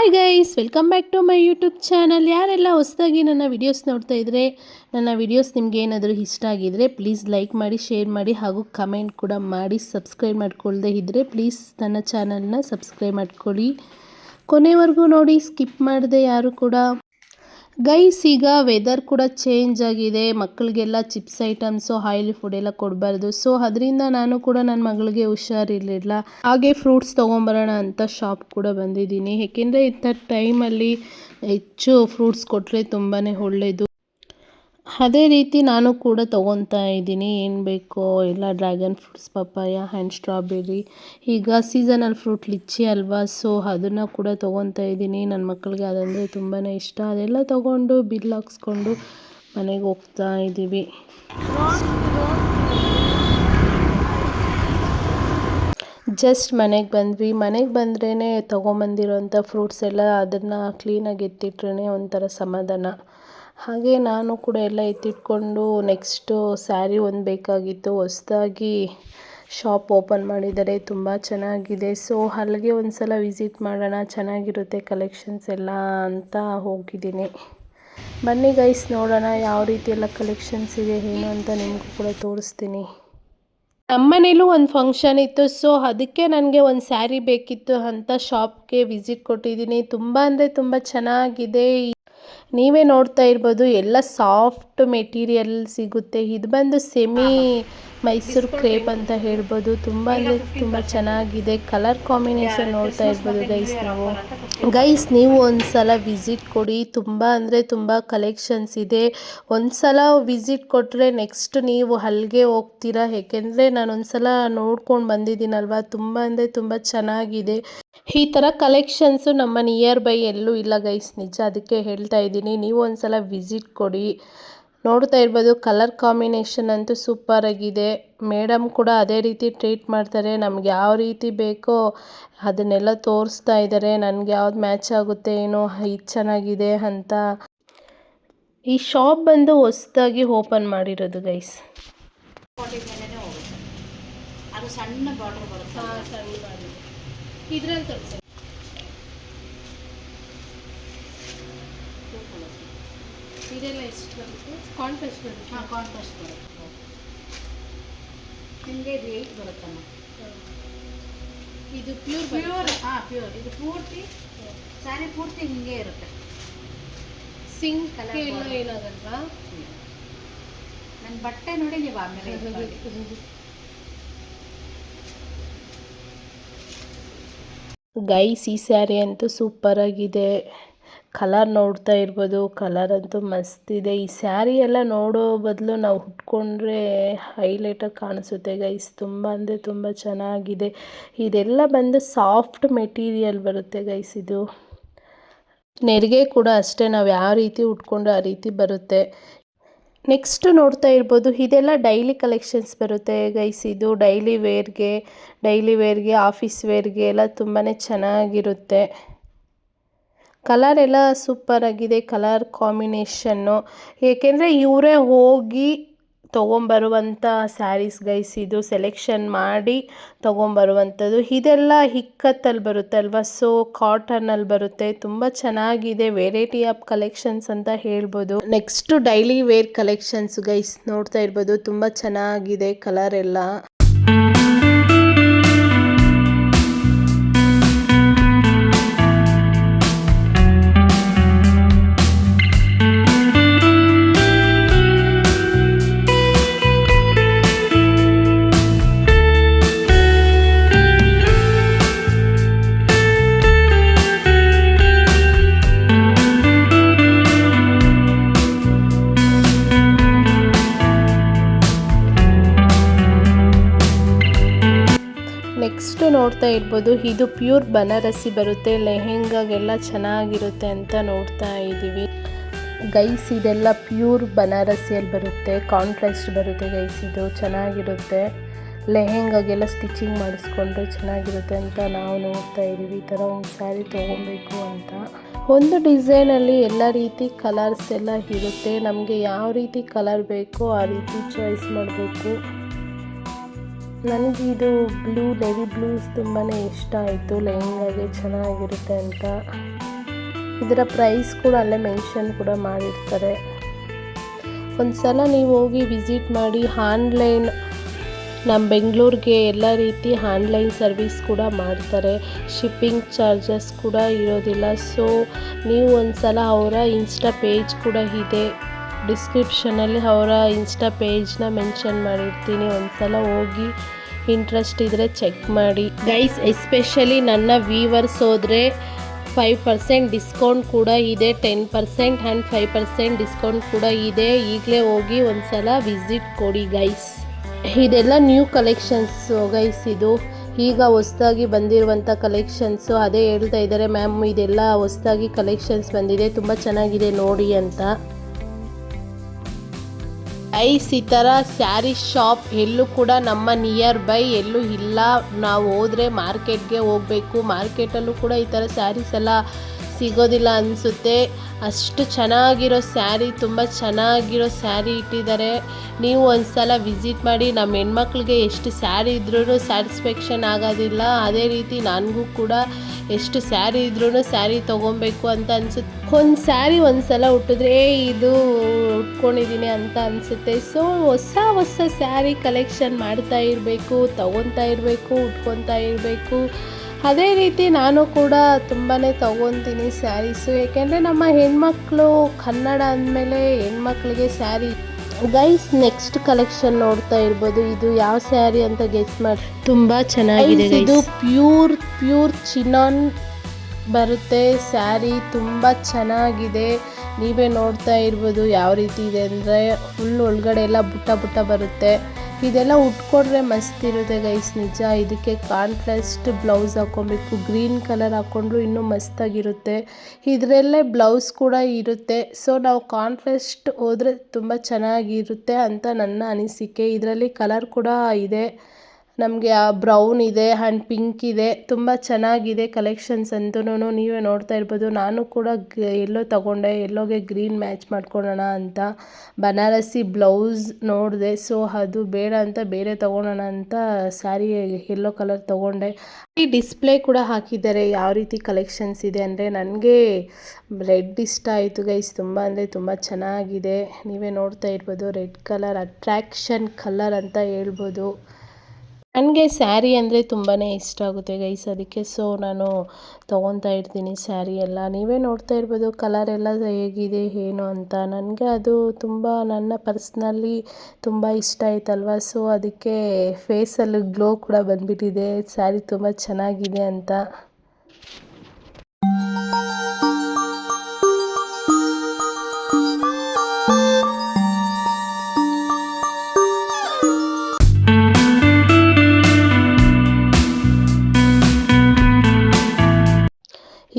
Hi guys welcome back to my YouTube channel ಯಾರೆಲ್ಲ ಹೊಸದಾಗಿ ನನ್ನ ವಿಡಿಯೋಸ್ ನೋಡ್ತಾ ಇದ್ರೆ, ನನ್ನ ವಿಡಿಯೋಸ್ ನಿಮ್ಗೆ ಏನಾದರೂ ಇಷ್ಟ ಆಗಿದ್ರೆ ಪ್ಲೀಸ್ ಲೈಕ್ ಮಾಡಿ ಶೇರ್ ಮಾಡಿ ಹಾಗೂ ಕಮೆಂಟ್ ಕೂಡ ಮಾಡಿ ಸಬ್ಸ್ಕ್ರೈಬ್ ಮಾಡ್ಕೊಳ್ಳದೇ ಇದ್ದರೆ ಪ್ಲೀಸ್ ನನ್ನ ಚಾನಲ್ನ ಸಬ್ಸ್ಕ್ರೈಬ್ ಮಾಡ್ಕೊಳ್ಳಿ. ಕೊನೆವರೆಗೂ ನೋಡಿ ಸ್ಕಿಪ್ ಮಾಡದೆ ಯಾರು ಕೂಡ. ಗೈಸ್ ಈಗ ವೆದರ್ ಕೂಡ ಚೇಂಜ್ ಆಗಿದೆ. ಮಕ್ಕಳಿಗೆಲ್ಲ ಚಿಪ್ಸ್ ಐಟಮ್ಸು ಆಯಿಲ್ ಫುಡ್ ಎಲ್ಲ ಕೊಡಬಾರ್ದು. ಸೊ ಅದರಿಂದ ನಾನು ಕೂಡ ನನ್ನ ಮಗಳಿಗೆ ಹುಷಾರಿರಲಿಲ್ಲ. ಹಾಗೆ ಫ್ರೂಟ್ಸ್ ತೊಗೊಂಬರೋಣ ಅಂತ ಶಾಪ್ ಕೂಡ ಬಂದಿದ್ದೀನಿ. ಏಕೆಂದರೆ ಇಂಥ ಟೈಮಲ್ಲಿ ಹೆಚ್ಚು ಫ್ರೂಟ್ಸ್ ಕೊಟ್ಟರೆ ತುಂಬಾ ಒಳ್ಳೆಯದು ಅದೇ ರೀತಿ ನಾನು ಕೂಡ ತೊಗೊತಾ ಇದ್ದೀನಿ. ಏನು ಬೇಕೋ ಎಲ್ಲ dragon fruits, papaya and strawberry, ಈಗ ಸೀಸನಲ್ ಫ್ರೂಟ್ ಲಿಚ್ಚಿ ಅಲ್ವಾ? ಸೊ ಅದನ್ನು ಕೂಡ ತೊಗೊತಾ ಇದ್ದೀನಿ. ನನ್ನ ಮಕ್ಕಳಿಗೆ ಅದಂದರೆ ತುಂಬಾ ಇಷ್ಟ. ಅದೆಲ್ಲ ತೊಗೊಂಡು ಬಿಲ್ ಹಾಕ್ಸ್ಕೊಂಡು ಮನೆಗೆ ಹೋಗ್ತಾ ಇದ್ದೀವಿ. ಜಸ್ಟ್ ಮನೆಗೆ ಬಂದ್ವಿ. ಮನೆಗೆ ಬಂದ್ರೇ ತೊಗೊಂಬಂದಿರೋಂಥ ಫ್ರೂಟ್ಸ್ ಎಲ್ಲ ಅದನ್ನು ಕ್ಲೀನಾಗಿ ಎತ್ತಿಟ್ರೇ ಒಂಥರ ಸಮಾಧಾನ. ಹಾಗೆ ನಾನು ಕೂಡ ಎಲ್ಲ ಎತ್ತಿಟ್ಕೊಂಡು ನೆಕ್ಸ್ಟು ಸ್ಯಾರಿ ಒಂದು ಬೇಕಾಗಿತ್ತು. ಹೊಸ್ದಾಗಿ ಶಾಪ್ ಓಪನ್ ಮಾಡಿದ್ದಾರೆ. ತುಂಬ ಚೆನ್ನಾಗಿದೆ. ಸೊ, ಅಲ್ಲಿಗೆ ಒಂದು ಸಲ ವಿಸಿಟ್ ಮಾಡೋಣ. ಚೆನ್ನಾಗಿರುತ್ತೆ ಕಲೆಕ್ಷನ್ಸ್ ಎಲ್ಲ ಅಂತ ಹೋಗಿದ್ದೀನಿ. ಬನ್ನಿ ಗೈಸ್, ನೋಡೋಣ ಯಾವ ರೀತಿ ಎಲ್ಲ ಕಲೆಕ್ಷನ್ಸ್ ಇದೆ, ಏನು ಅಂತ ನಿಮಗೂ ಕೂಡ ತೋರಿಸ್ತೀನಿ. ನಮ್ಮನೇಲೂ ಒಂದು ಫಂಕ್ಷನ್ ಇತ್ತು. ಸೊ, ಅದಕ್ಕೆ ನನಗೆ ಒಂದು ಸ್ಯಾರಿ ಬೇಕಿತ್ತು ಅಂತ ಶಾಪ್ಗೆ ವಿಸಿಟ್ ಕೊಟ್ಟಿದ್ದೀನಿ. ತುಂಬ ಅಂದರೆ ತುಂಬ ಚೆನ್ನಾಗಿದೆ. ನೀವೇ ನೋಡ್ತಾ ಇರ್ಬೋದು ಎಲ್ಲ ಸಾಫ್ಟ್ ಮೆಟೀರಿಯಲ್ ಸಿಗುತ್ತೆ. ಇದು ಬಂದು ಸೆಮಿ ಮೈಸೂರು ಕ್ರೇಪ್ ಅಂತ ಹೇಳ್ಬೋದು. ತುಂಬ ಅಂದರೆ ತುಂಬ ಚೆನ್ನಾಗಿದೆ. ಕಲರ್ ಕಾಂಬಿನೇಷನ್ ನೋಡ್ತಾ ಇರ್ಬೋದು ಗೈಸ್ ನಾವು. ಗೈಸ್ ನೀವು ಒಂದು ಸಲ ವಿಸಿಟ್ ಕೊಡಿ. ತುಂಬ ಅಂದರೆ ತುಂಬ ಕಲೆಕ್ಷನ್ಸ್ ಇದೆ. ಒಂದು ಸಲ ವಿಸಿಟ್ ಕೊಟ್ಟರೆ ನೆಕ್ಸ್ಟ್ ನೀವು ಅಲ್ಲಿಗೆ ಹೋಗ್ತೀರಾ? ಏಕೆಂದರೆ ನಾನು ಒಂದು ಸಲ ನೋಡ್ಕೊಂಡು ಬಂದಿದ್ದೀನಲ್ವ? ತುಂಬ ಅಂದರೆ ತುಂಬ ಚೆನ್ನಾಗಿದೆ. ಈ ಥರ ಕಲೆಕ್ಷನ್ಸು ನಮ್ಮ ನಿಯರ್ ಬೈ ಎಲ್ಲೂ ಇಲ್ಲ ಗೈಸ್ ನಿಜ ಅದಕ್ಕೆ ಹೇಳ್ತಾ ಇದ್ದೀನಿ. ನೀವು ಒಂದು ಸಲ ವಿಸಿಟ್ ಕೊಡಿ. ನೋಡ್ತಾ ಇರ್ಬೋದು ಕಲರ್ ಕಾಂಬಿನೇಷನ್ ಅಂತೂ ಸೂಪರ್ ಆಗಿದೆ. ಮೇಡಮ್ ಕೂಡ ಅದೇ ರೀತಿ ಟ್ರೀಟ್ ಮಾಡ್ತಾರೆ. ನಮ್ಗೆ ಯಾವ ರೀತಿ ಬೇಕೋ ಅದನ್ನೆಲ್ಲ ತೋರಿಸ್ತಾ ಇದ್ದಾರೆ. ನನಗೆ ಯಾವ್ದು ಮ್ಯಾಚ್ ಆಗುತ್ತೆ ಏನೋ ಇದು ಚೆನ್ನಾಗಿದೆ ಅಂತ. ಈ ಶಾಪ್ ಬಂದು ಹೊಸದಾಗಿ ಓಪನ್ ಮಾಡಿರೋದು ಗೈಸ್ ಅದು ಸಣ್ಣ ಬಾರ್ಡರ್ ಬರುತ್ತೆ. ಇದ್ರಲ್ಲಿ ತೋರಿಸಿ. ಇದೆಲ್ಲ ಎಷ್ಟು? ಬರುತ್ತೆ ಕಾಂಟ್ರಾಸ್ಟ್ ಬರುತ್ತೆ ಹಾಂ ಕಾಂಟ್ರಾಸ್ಟ್ ಬರುತ್ತೆ ನಿಮಗೆ ಇದು ಏಯ್ಟ್ ಬರುತ್ತಮ್ಮ? ಇದು ಪ್ಯೂರ್ ಪ್ಯೂರ್ ಹಾಂ ಪ್ಯೂರ್ ಇದು ಪೂರ್ತಿ ಸ್ಯಾರಿ ಪೂರ್ತಿ ಹಿಂಗೆ ಇರುತ್ತೆ. ಸಿಂಕ್ ಎಲ್ಲ. ಏನಾಗಲ್ವಾ? ನನ್ನ ಬಟ್ಟೆ ನೋಡಿ ನೀವು ಆಮೇಲೆ. ಗೈಸ್ ಈ ಸ್ಯಾರಿ ಅಂತೂ ಸೂಪರ್ ಆಗಿದೆ. ಕಲರ್ ನೋಡ್ತಾ ಇರ್ಬೋದು. ಕಲರ್ ಅಂತೂ ಮಸ್ತ್ ಇದೆ. ಈ ಸ್ಯಾರಿ ಎಲ್ಲ ನೋಡೋ ಬದಲು ನಾವು ಉಟ್ಕೊಂಡ್ರೆ ಹೈಲೈಟಾಗಿ ಕಾಣಿಸುತ್ತೆ ಗೈಸ್ ತುಂಬ ಅಂದರೆ ತುಂಬ ಚೆನ್ನಾಗಿದೆ. ಇದೆಲ್ಲ ಬಂದು ಸಾಫ್ಟ್ ಮೆಟೀರಿಯಲ್ ಬರುತ್ತೆ ಗೈಸ್ ಇದು. ನೆರಿಗೆ ಕೂಡ ಅಷ್ಟೇ, ನಾವು ಯಾವ ರೀತಿ ಉಟ್ಕೊಂಡ್ರೆ ಆ ರೀತಿ ಬರುತ್ತೆ. ನೆಕ್ಸ್ಟ್ ನೋಡ್ತಾ ಇರ್ಬೋದು, ಇದೆಲ್ಲ ಡೈಲಿ ಕಲೆಕ್ಷನ್ಸ್ ಬರುತ್ತೆ ಗೈಸ್ ಇದು ಡೈಲಿ ವೇರ್ಗೆ ಡೈಲಿ ವೇರ್ಗೆ ಆಫೀಸ್ ವೇರ್ಗೆ ಎಲ್ಲ ತುಂಬಾ ಚೆನ್ನಾಗಿರುತ್ತೆ. ಕಲರ್ ಎಲ್ಲ ಸೂಪರ್ ಆಗಿದೆ ಕಲರ್ ಕಾಂಬಿನೇಷನ್ನು ಏಕೆಂದರೆ ಇವರೇ ಹೋಗಿ ತೊಗೊಂಬರುವಂಥ ಸ್ಯಾರೀಸ್ ಗೈಸ್ ಇದು ಸೆಲೆಕ್ಷನ್ ಮಾಡಿ ತೊಗೊಂಬರುವಂಥದ್ದು. ಇದೆಲ್ಲ ಹಿಕ್ಕತ್ತಲ್ಲಿ ಬರುತ್ತೆ ಅಲ್ವಾ ಸೊ ಕಾಟನಲ್ಲಿ ಬರುತ್ತೆ. ತುಂಬ ಚೆನ್ನಾಗಿದೆ ವೆರೈಟಿ ಆಫ್ ಕಲೆಕ್ಷನ್ಸ್ ಅಂತ ಹೇಳ್ಬೋದು. Next daily wear collections guys ನೋಡ್ತಾ ಇರ್ಬೋದು. ತುಂಬ ಚೆನ್ನಾಗಿದೆ ಕಲರ್ ಎಲ್ಲ. ನೋಡ್ತಾ ಇರ್ಬೋದು. ಇದು ಪ್ಯೂರ್ ಬನಾರಸಿ ಬರುತ್ತೆ. ಲೆಹೆಂಗಾಗೆಲ್ಲ ಚೆನ್ನಾಗಿರುತ್ತೆ ಅಂತ ನೋಡ್ತಾ ಇದ್ದೀವಿ. ಗೈಸ್, ಇದೆಲ್ಲ ಪ್ಯೂರ್ ಬನಾರಸಿಯಲ್ಲಿ ಬರುತ್ತೆ. ಕಾಂಟ್ರಾಸ್ಟ್ ಬರುತ್ತೆ ಗೈಸ್ ಇದು. ಚೆನ್ನಾಗಿರುತ್ತೆ. ಲೆಹೆಂಗಾಗೆಲ್ಲ ಸ್ಟಿಚಿಂಗ್ ಮಾಡಿಸ್ಕೊಂಡ್ರೆ ಚೆನ್ನಾಗಿರುತ್ತೆ ಅಂತ ನಾವು ನೋಡ್ತಾ ಇದ್ದೀವಿ. ಈ ಥರ ಒಂದು ಸ್ಯಾರಿ ತೊಗೊಬೇಕು ಅಂತ. ಒಂದು ಡಿಸೈನಲ್ಲಿ ಎಲ್ಲ ರೀತಿ ಕಲರ್ಸ್ ಎಲ್ಲ ಇರುತ್ತೆ. ನಮಗೆ ಯಾವ ರೀತಿ ಕಲರ್ ಬೇಕೋ ಆ ರೀತಿ ಚಾಯ್ಸ್ ಮಾಡಬೇಕು. ನನಗೆ ಇದು ಬ್ಲೂ, ನೆವಿ ಬ್ಲೂಸ್ ತುಂಬಾ ಇಷ್ಟ ಆಯಿತು. ಲೆಹಂಗಾಗೆ ಚೆನ್ನಾಗಿರುತ್ತೆ ಅಂತ. ಇದರ ಪ್ರೈಸ್ ಕೂಡ ಅಲ್ಲೇ ಮೆನ್ಷನ್ ಕೂಡ ಮಾಡಿರ್ತಾರೆ. ಒಂದು ಸಲ ನೀವು ಹೋಗಿ ವಿಸಿಟ್ ಮಾಡಿ, ಆನ್ಲೈನ್ ನಮ್ಮ ಬೆಂಗಳೂರಿಗೆ ಎಲ್ಲ ರೀತಿ ಆನ್ಲೈನ್ ಸರ್ವಿಸ್ ಕೂಡ ಮಾಡ್ತಾರೆ. ಶಿಪ್ಪಿಂಗ್ ಚಾರ್ಜಸ್ ಕೂಡ ಇರೋದಿಲ್ಲ. ಸೊ ನೀವು ಒಂದು ಸಲ ಅವರ ಇನ್ಸ್ಟಾ ಪೇಜ್ ಕೂಡ ಇದೆ. ಡಿಸ್ಕ್ರಿಪ್ಷನಲ್ಲಿ ಅವರ ಇನ್ಸ್ಟಾ ಪೇಜ್ನ ಮೆನ್ಷನ್ ಮಾಡಿರ್ತೀನಿ. ಒಂದು ಸಲ ಹೋಗಿ ಇಂಟ್ರೆಸ್ಟ್ ಇದ್ದರೆ ಚೆಕ್ ಮಾಡಿ. ಗೈಸ್ ಎಸ್ಪೆಷಲಿ ನನ್ನ ವೀವರ್ಸ್ ಹೋದರೆ ಫೈವ್ ಪರ್ಸೆಂಟ್ ಡಿಸ್ಕೌಂಟ್ ಕೂಡ ಇದೆ ten percent and five percent discount ಕೂಡ ಇದೆ. ಈಗಲೇ ಹೋಗಿ ಒಂದು ಸಲ ವಿಸಿಟ್ ಕೊಡಿ ಗೈಸ್ ಇದೆಲ್ಲ ನ್ಯೂ ಕಲೆಕ್ಷನ್ಸ್ ಗೈಸ್ ಇದು. ಈಗ ಹೊಸ್ದಾಗಿ ಬಂದಿರುವಂಥ ಕಲೆಕ್ಷನ್ಸು ಅದೇ ಹೇಳ್ತಾ ಇದ್ದಾರೆ. ಮ್ಯಾಮ್ ಇದೆಲ್ಲ ಹೊಸದಾಗಿ ಕಲೆಕ್ಷನ್ಸ್ ಬಂದಿದೆ. ತುಂಬ ಚೆನ್ನಾಗಿದೆ, ನೋಡಿ ಅಂತ. ಐಸ್ ಈ ಥರ ಸ್ಯಾರಿ ಶಾಪ್ ಎಲ್ಲೂ ಕೂಡ ನಮ್ಮ ನಿಯರ್ ಬೈ ಎಲ್ಲೂ ಇಲ್ಲ. ನಾವು ಹೋದರೆ ಮಾರ್ಕೆಟ್ಗೆ ಹೋಗಬೇಕು. ಮಾರ್ಕೆಟಲ್ಲೂ ಕೂಡ ಈ ಥರ ಸ್ಯಾರೀಸ್ ಎಲ್ಲ ಸಿಗೋದಿಲ್ಲ ಅನಿಸುತ್ತೆ. ಅಷ್ಟು ಚೆನ್ನಾಗಿರೋ ಸ್ಯಾರಿ ತುಂಬ ಚೆನ್ನಾಗಿರೋ ಸ್ಯಾರಿ ಇಟ್ಟಿದ್ದಾರೆ. ನೀವು ಒಂದು ಸಲ ವಿಸಿಟ್ ಮಾಡಿ ನಮ್ಮ ಹೆಣ್ಮಕ್ಳಿಗೆ ಎಷ್ಟು ಸ್ಯಾರಿ ಇದ್ರೂ ಸ್ಯಾಟಿಸ್ಫ್ಯಾಕ್ಷನ್ ಆಗೋದಿಲ್ಲ. ಅದೇ ರೀತಿ ನನಗೂ ಕೂಡ ಎಷ್ಟು ಸ್ಯಾರಿ ಇದ್ರೂ ಸ್ಯಾರಿ ತೊಗೊಬೇಕು ಅಂತ ಅನಿಸುತ್ತೆ. ಒಂದು ಸ್ಯಾರಿ ಒಂದು ಸಲ ಉಟ್ಟಿದ್ರೆ "ಏ, ಇದು ಉಟ್ಕೊಂಡಿದ್ದೀನಿ ಅಂತ ಅನಿಸುತ್ತೆ. ಸೊ ಹೊಸ ಹೊಸ ಸ್ಯಾರಿ ಕಲೆಕ್ಷನ್ ಮಾಡ್ತಾ ಇರಬೇಕು ತೊಗೊತಾ ಇರಬೇಕು ಉಟ್ಕೊತಾ ಇರಬೇಕು. ಅದೇ ರೀತಿ ನಾನು ಕೂಡ ತುಂಬಾ ತಗೊತೀನಿ ಸ್ಯಾರೀಸು. ಏಕೆಂದರೆ ನಮ್ಮ ಹೆಣ್ಮಕ್ಳು ಕನ್ನಡ ಅಂದಮೇಲೆ ಹೆಣ್ಮಕ್ಳಿಗೆ ಸ್ಯಾರಿ ಗೈಸ್ ನೆಕ್ಸ್ಟ್ ಕಲೆಕ್ಷನ್ ನೋಡ್ತಾ ಇರ್ಬೋದು. ಇದು ಯಾವ ಸ್ಯಾರಿ ಅಂತ ಗೆಸ್ ಮಾಡಿ. ತುಂಬ ಚೆನ್ನಾಗಿದೆ ಇದು ಪ್ಯೂರ್ ಪ್ಯೂರ್ ಚಿನಾನ್ ಬರುತ್ತೆ. ಸ್ಯಾರಿ ತುಂಬ ಚೆನ್ನಾಗಿದೆ. ನೀವೇ ನೋಡ್ತಾ ಇರ್ಬೋದು ಯಾವ ರೀತಿ ಇದೆ ಅಂದರೆ ಫುಲ್ ಒಳಗಡೆ ಎಲ್ಲ ಬುಟ್ಟ ಬುಟ್ಟ ಬರುತ್ತೆ. ಇದೆಲ್ಲ ಉಟ್ಕೊಂಡ್ರೆ ಮಸ್ತ್ ಇರುತ್ತೆ ಗೈಸ್ ನಿಜ. ಇದಕ್ಕೆ ಕಾಂಟ್ರಾಸ್ಟ್ ಬ್ಲೌಸ್ ಹಾಕ್ಕೊಬೇಕು. ಗ್ರೀನ್ ಕಲರ್ ಹಾಕ್ಕೊಂಡ್ರು ಇನ್ನೂ ಮಸ್ತಾಗಿರುತ್ತೆ. ಇದರಲ್ಲೇ ಬ್ಲೌಸ್ ಕೂಡ ಇರುತ್ತೆ. ಸೊ ನಾವು ಕಾಂಟ್ರಾಸ್ಟ್ ಹೋದರೆ ತುಂಬ ಚೆನ್ನಾಗಿರುತ್ತೆ ಅಂತ ನನ್ನ ಅನಿಸಿಕೆ. ಇದರಲ್ಲಿ ಕಲರ್ ಕೂಡ ಇದೆ. ನಮಗೆ ಆ ಬ್ರೌನ್ ಇದೆ ಆ್ಯಂಡ್ ಪಿಂಕ್ ಇದೆ. ತುಂಬ ಚೆನ್ನಾಗಿದೆ ಕಲೆಕ್ಷನ್ಸ್ ಅಂತೂ ನೀವೇ ನೋಡ್ತಾ ಇರ್ಬೋದು. ನಾನು ಕೂಡ ಎಲ್ಲೋ ತಗೊಂಡೆ, ಎಲ್ಲೋಗೆ ಗ್ರೀನ್ ಮ್ಯಾಚ್ ಮಾಡ್ಕೊಳ್ಳೋಣ ಅಂತ. ಬನಾರಸಿ ಬ್ಲೌಸ್ ನೋಡಿದೆ. ಸೊ ಅದು ಬೇಡ ಅಂತ ಬೇರೆ ತೊಗೊಳೋಣ ಅಂತ ಸ್ಯಾರಿ ಎಲ್ಲೋ ಕಲರ್ ತೊಗೊಂಡೆ. ಈ ಡಿಸ್ಪ್ಲೇ ಕೂಡ ಹಾಕಿದ್ದಾರೆ. ಯಾವ ರೀತಿ ಕಲೆಕ್ಷನ್ಸ್ ಇದೆ ಅಂದರೆ ನನಗೆ ರೆಡ್ ಇಷ್ಟ ಆಯಿತು ಗೈಸ್ ತುಂಬ ಅಂದರೆ ತುಂಬ ಚೆನ್ನಾಗಿದೆ. ನೀವೇ ನೋಡ್ತಾ ಇರ್ಬೋದು. ರೆಡ್ ಕಲರ್ ಅಟ್ರ್ಯಾಕ್ಷನ್ ಕಲರ್ ಅಂತ ಹೇಳ್ಬೋದು. ನನಗೆ ಸ್ಯಾರಿ ಅಂದರೆ ತುಂಬಾ ಇಷ್ಟ ಆಗುತ್ತೆ ಗೈಸ್. ಅದಕ್ಕೆ ಸೊ ನಾನು ತೊಗೊತಾ ಇರ್ತೀನಿ ಸ್ಯಾರಿ ಎಲ್ಲ. ನೀವೇ ನೋಡ್ತಾ ಇರ್ಬೋದು ಕಲರ್ ಎಲ್ಲ ಹೇಗಿದೆ, ಏನು ಅಂತ. ನನಗೆ ಅದು ತುಂಬ, ನನ್ನ ಪರ್ಸ್ನಲ್ಲಿ ತುಂಬ ಇಷ್ಟ ಆಯ್ತಲ್ವ? ಸೊ ಅದಕ್ಕೆ ಫೇಸಲ್ಲಿ ಗ್ಲೋ ಕೂಡ ಬಂದುಬಿಟ್ಟಿದೆ. ಸ್ಯಾರಿ ತುಂಬ ಚೆನ್ನಾಗಿದೆ ಅಂತ.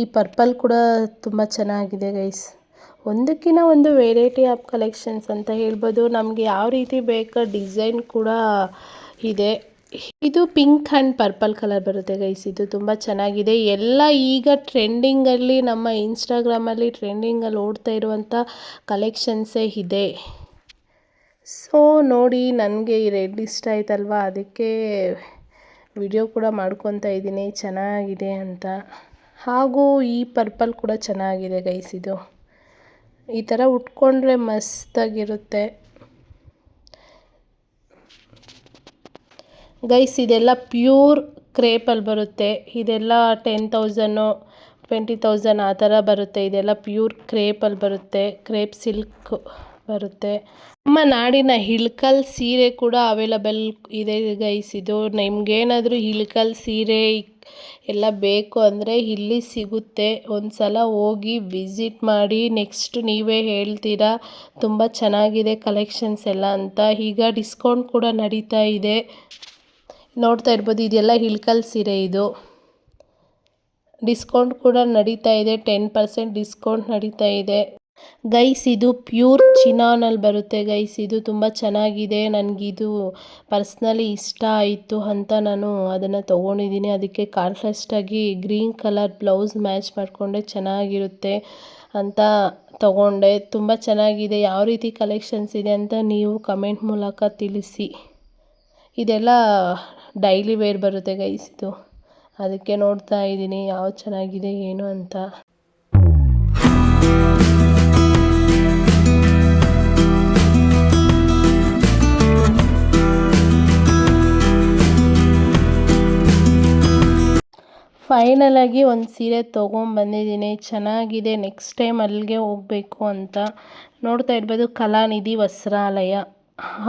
ಈ ಪರ್ಪಲ್ ಕೂಡ ತುಂಬ ಚೆನ್ನಾಗಿದೆ ಗೈಸ್ ಒಂದಕ್ಕಿಂತ ಒಂದು ವೆರೈಟಿ ಆಫ್ ಕಲೆಕ್ಷನ್ಸ್ ಅಂತ ಹೇಳ್ಬೋದು. ನಮಗೆ ಯಾವ ರೀತಿ ಬೇಕೋ ಡಿಸೈನ್ ಕೂಡ ಇದೆ. ಇದು ಪಿಂಕ್ ಆ್ಯಂಡ್ ಪರ್ಪಲ್ ಕಲರ್ ಬರುತ್ತೆ ಗೈಸ್ ಇದು ತುಂಬ ಚೆನ್ನಾಗಿದೆ. ಎಲ್ಲ ಈಗ ಟ್ರೆಂಡಿಂಗಲ್ಲಿ ನಮ್ಮ ಇನ್ಸ್ಟಾಗ್ರಾಮಲ್ಲಿ ಟ್ರೆಂಡಿಂಗಲ್ಲಿ ಓಡ್ತಾ ಇರುವಂಥ ಕಲೆಕ್ಷನ್ಸೇ ಇದೆ. ಸೊ ನೋಡಿ ನನಗೆ ಈ ರೆಡ್ ಇಷ್ಟ ಆಯ್ತಲ್ವಾ? ಅದಕ್ಕೆ ವಿಡಿಯೋ ಕೂಡ ಮಾಡ್ಕೊತಾ ಇದ್ದೀನಿ. ಚೆನ್ನಾಗಿದೆ ಅಂತ. ಹಾಗೂ ಈ ಪರ್ಪಲ್ ಕೂಡ ಚೆನ್ನಾಗಿದೆ ಗೈಸ್ ಇದು. ಈ ಥರ ಉಟ್ಕೊಂಡ್ರೆ ಮಸ್ತಾಗಿರುತ್ತೆ. ಗೈಸ್ ಇದೆಲ್ಲ ಪ್ಯೂರ್ ಕ್ರೇಪಲ್ಲಿ ಬರುತ್ತೆ. ಇದೆಲ್ಲ ಟೆನ್ ತೌಸನ್ನು ಟ್ವೆಂಟಿ ತೌಸಂಡ್ ಆ ಥರ ಬರುತ್ತೆ. ಇದೆಲ್ಲ ಪ್ಯೂರ್ ಕ್ರೇಪಲ್ಲಿ ಬರುತ್ತೆ. ಕ್ರೇಪ್ ಸಿಲ್ಕ್ ಬರುತ್ತೆ. ನಮ್ಮ ನಾಡಿನ ಹಿಳ್ಕಲ್ ಸೀರೆ ಕೂಡ ಅವೈಲಬಲ್ ಇದೆ ಗೈಸ್ ಇದು. ನಿಮ್ಗೇನಾದರೂ ಹಿಳ್ಕಲ್ ಸೀರೆ ಎಲ್ಲ ಬೇಕು ಅಂದರೆ ಇಲ್ಲಿ ಸಿಗುತ್ತೆ. ಒಂದು ಸಲ ಹೋಗಿ ವಿಸಿಟ್ ಮಾಡಿ, ನೆಕ್ಸ್ಟ್ ನೀವೇ ಹೇಳ್ತೀರಾ? ತುಂಬ ಚೆನ್ನಾಗಿದೆ ಕಲೆಕ್ಷನ್ಸ್ ಎಲ್ಲ ಅಂತ. ಈಗ ಡಿಸ್ಕೌಂಟ್ ಕೂಡ ನಡೀತಾ ಇದೆ. ನೋಡ್ತಾ ಇರ್ಬೋದು, ಇದೆಲ್ಲ ಇಳ್ಕಲ್ ಸೀರೆ ಇದು. ಡಿಸ್ಕೌಂಟ್ ಕೂಡ ನಡೀತಾ ಇದೆ, ಟೆನ್ ಪರ್ಸೆಂಟ್ ಡಿಸ್ಕೌಂಟ್ ನಡೀತಾ ಇದೆ. ಗೈಸ್ ಇದು ಪ್ಯೂರ್ ಚಿನಾನಲ್ಲಿ ಬರುತ್ತೆ ಗೈಸ್ ಇದು ತುಂಬ ಚೆನ್ನಾಗಿದೆ ನನಗಿದು. ಪರ್ಸ್ನಲಿ ಇಷ್ಟ ಆಯಿತು ಅಂತ ನಾನು ಅದನ್ನು ತೊಗೊಂಡಿದ್ದೀನಿ. ಅದಕ್ಕೆ ಕಾಂಟ್ರಾಸ್ಟಾಗಿ ಗ್ರೀನ್ ಕಲರ್ ಬ್ಲೌಸ್ ಮ್ಯಾಚ್ ಮಾಡಿಕೊಂಡೆ, ಚೆನ್ನಾಗಿರುತ್ತೆ ಅಂತ ತಗೊಂಡೆ. ತುಂಬ ಚೆನ್ನಾಗಿದೆ, ಯಾವ ರೀತಿ ಕಲೆಕ್ಷನ್ಸ್ ಇದೆ ಅಂತ ನೀವು ಕಮೆಂಟ್ ಮೂಲಕ ತಿಳಿಸಿ. ಇದೆಲ್ಲ ಡೈಲಿ ವೇರ್ ಬರುತ್ತೆ ಗೈಸ್ ಇದು ಅದಕ್ಕೆ ನೋಡ್ತಾ ಇದ್ದೀನಿ, ಯಾವ ಚೆನ್ನಾಗಿದೆ, ಏನು ಅಂತ. ಫೈನಲಾಗಿ ಒಂದು ಸೀರೆ ತೊಗೊಂಬಂದಿದ್ದೀನಿ ಚೆನ್ನಾಗಿದೆ. ನೆಕ್ಸ್ಟ್ ಟೈಮ್ ಅಲ್ಲಿಗೆ ಹೋಗಬೇಕು ಅಂತ ನೋಡ್ತಾ ಇರ್ಬೋದು. ಕಲಾನಿಧಿ ವಸ್ತ್ರಾಲಯ.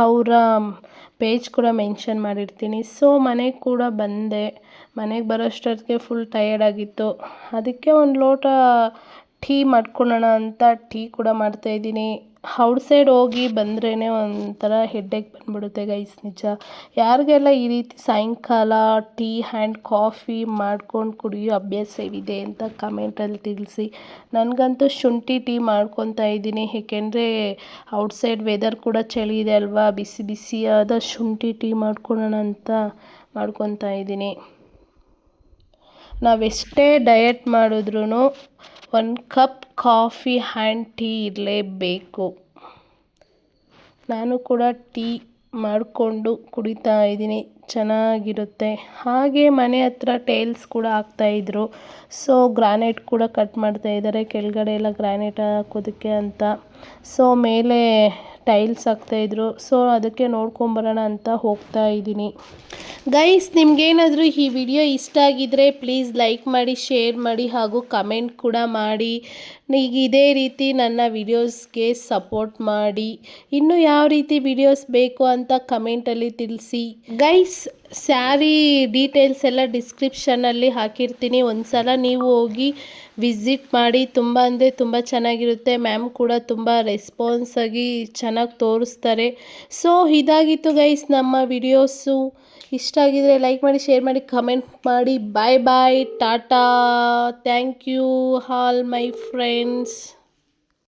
ಅವರ ಪೇಜ್ ಕೂಡ ಮೆನ್ಷನ್ ಮಾಡಿರ್ತೀನಿ. ಸೊ ಮನೆಗೆ ಕೂಡ ಬಂದೆ. ಮನೆಗೆ ಬರೋಷ್ಟೊತ್ತಿಗೆ ಫುಲ್ ಟಯರ್ಡ್ ಆಗಿತ್ತು. ಅದಕ್ಕೆ ಒಂದು ಲೋಟ ಟೀ ಮಾಡ್ಕೊಳ್ಳೋಣ ಅಂತ ಟೀ ಕೂಡ ಮಾಡ್ತಾಯಿದ್ದೀನಿ ಔಟ್ಸೈಡ್ ಹೋಗಿ ಬಂದ್ರೇ ಒಂಥರ ಹೆಡ್ಡೆಗೆ ಬಂದ್ಬಿಡುತ್ತೆ ಗೈಸ್ ನಿಜ. ಯಾರಿಗೆಲ್ಲ ಈ ರೀತಿ ಸಾಯಂಕಾಲ ಟೀ ಹ್ಯಾಂಡ್ ಕಾಫಿ ಮಾಡ್ಕೊಂಡು ಕುಡಿಯೋ ಅಭ್ಯಾಸವಿದೆ ಅಂತ ಕಮೆಂಟಲ್ಲಿ ತಿಳಿಸಿ. ನನಗಂತೂ ಶುಂಠಿ ಟೀ ಮಾಡ್ಕೊತಾ ಇದ್ದೀನಿ. ಏಕೆಂದರೆ ಔಟ್ಸೈಡ್ ವೆದರ್ ಕೂಡ ಚಳಿ ಇದೆ ಅಲ್ವಾ? ಬಿಸಿ ಬಿಸಿಯಾದ ಶುಂಠಿ ಟೀ ಮಾಡ್ಕೊಳ್ಳೋಣ ಅಂತ ಮಾಡ್ಕೊತಾ ಇದ್ದೀನಿ. ನಾವೆಷ್ಟೇ ಡಯಟ್ ಮಾಡಿದ್ರೂ ಒಂದು ಕಪ್ ಕಾಫಿ ಹ್ಯಾಂಡ್ ಟೀ ಇರಲೇಬೇಕು. ನಾನು ಕೂಡ ಟೀ ಮಾಡಿಕೊಂಡು ಕುಡಿತಾ ಇದ್ದೀನಿ. ಚೆನ್ನಾಗಿರುತ್ತೆ. ಹಾಗೆ ಮನೆ ಹತ್ರ ಟೇಲ್ಸ್ ಕೂಡ ಹಾಕ್ತಾಯಿದ್ರು ಸೊ ಗ್ರಾನೈಟ್ ಕೂಡ ಕಟ್ ಮಾಡ್ತಾಯಿದ್ದಾರೆ ಕೆಳಗಡೆ ಎಲ್ಲ ಗ್ರಾನೈಟ್ ಹಾಕೋದಕ್ಕೆ ಅಂತ. ಸೊ ಮೇಲೆ ಟೈಲ್ಸ್ ಹಾಕ್ತಾಯಿದ್ರು ಸೊ ಅದಕ್ಕೆ ನೋಡ್ಕೊಂಬರೋಣ ಅಂತ ಹೋಗ್ತಾ ಇದ್ದೀನಿ. ಗೈಸ್ ನಿಮಗೇನಾದರೂ ಈ ವಿಡಿಯೋ ಇಷ್ಟ ಆಗಿದ್ದರೆ ಪ್ಲೀಸ್ ಲೈಕ್ ಮಾಡಿ ಶೇರ್ ಮಾಡಿ ಹಾಗೂ ಕಮೆಂಟ್ ಕೂಡ ಮಾಡಿ. ಈಗ ಇದೇ ರೀತಿ ನನ್ನ ವಿಡಿಯೋಸ್ಗೆ ಸಪೋರ್ಟ್ ಮಾಡಿ. ಇನ್ನು ಯಾವ ರೀತಿ ವಿಡಿಯೋಸ್ ಬೇಕು ಅಂತ ಕಮೆಂಟಲ್ಲಿ ತಿಳಿಸಿ. ಗೈಸ್ ಸ್ಯಾರಿ ಡೀಟೇಲ್ಸ್ ಎಲ್ಲ ಡಿಸ್ಕ್ರಿಪ್ಷನಲ್ಲಿ ಹಾಕಿರ್ತೀನಿ. ಒಂದು ಸಲ ನೀವು ಹೋಗಿ ವಿಸಿಟ್ ಮಾಡಿ, ತುಂಬ ಅಂದರೆ ತುಂಬ ಚೆನ್ನಾಗಿರುತ್ತೆ. ಮ್ಯಾಮ್ ಕೂಡ ತುಂಬ ರೆಸ್ಪಾನ್ಸ್ ಆಗಿ ಚೆನ್ನಾಗಿ ತೋರಿಸ್ತಾರೆ. ಸೊ ಇದಾಗಿತ್ತು ಗೈಸ್ ನಮ್ಮ ವಿಡಿಯೋಸು ಇಷ್ಟ ಆಗಿದರೆ ಲೈಕ್ ಮಾಡಿ ಶೇರ್ ಮಾಡಿ ಕಮೆಂಟ್ ಮಾಡಿ. Bye bye tata thank you all my friends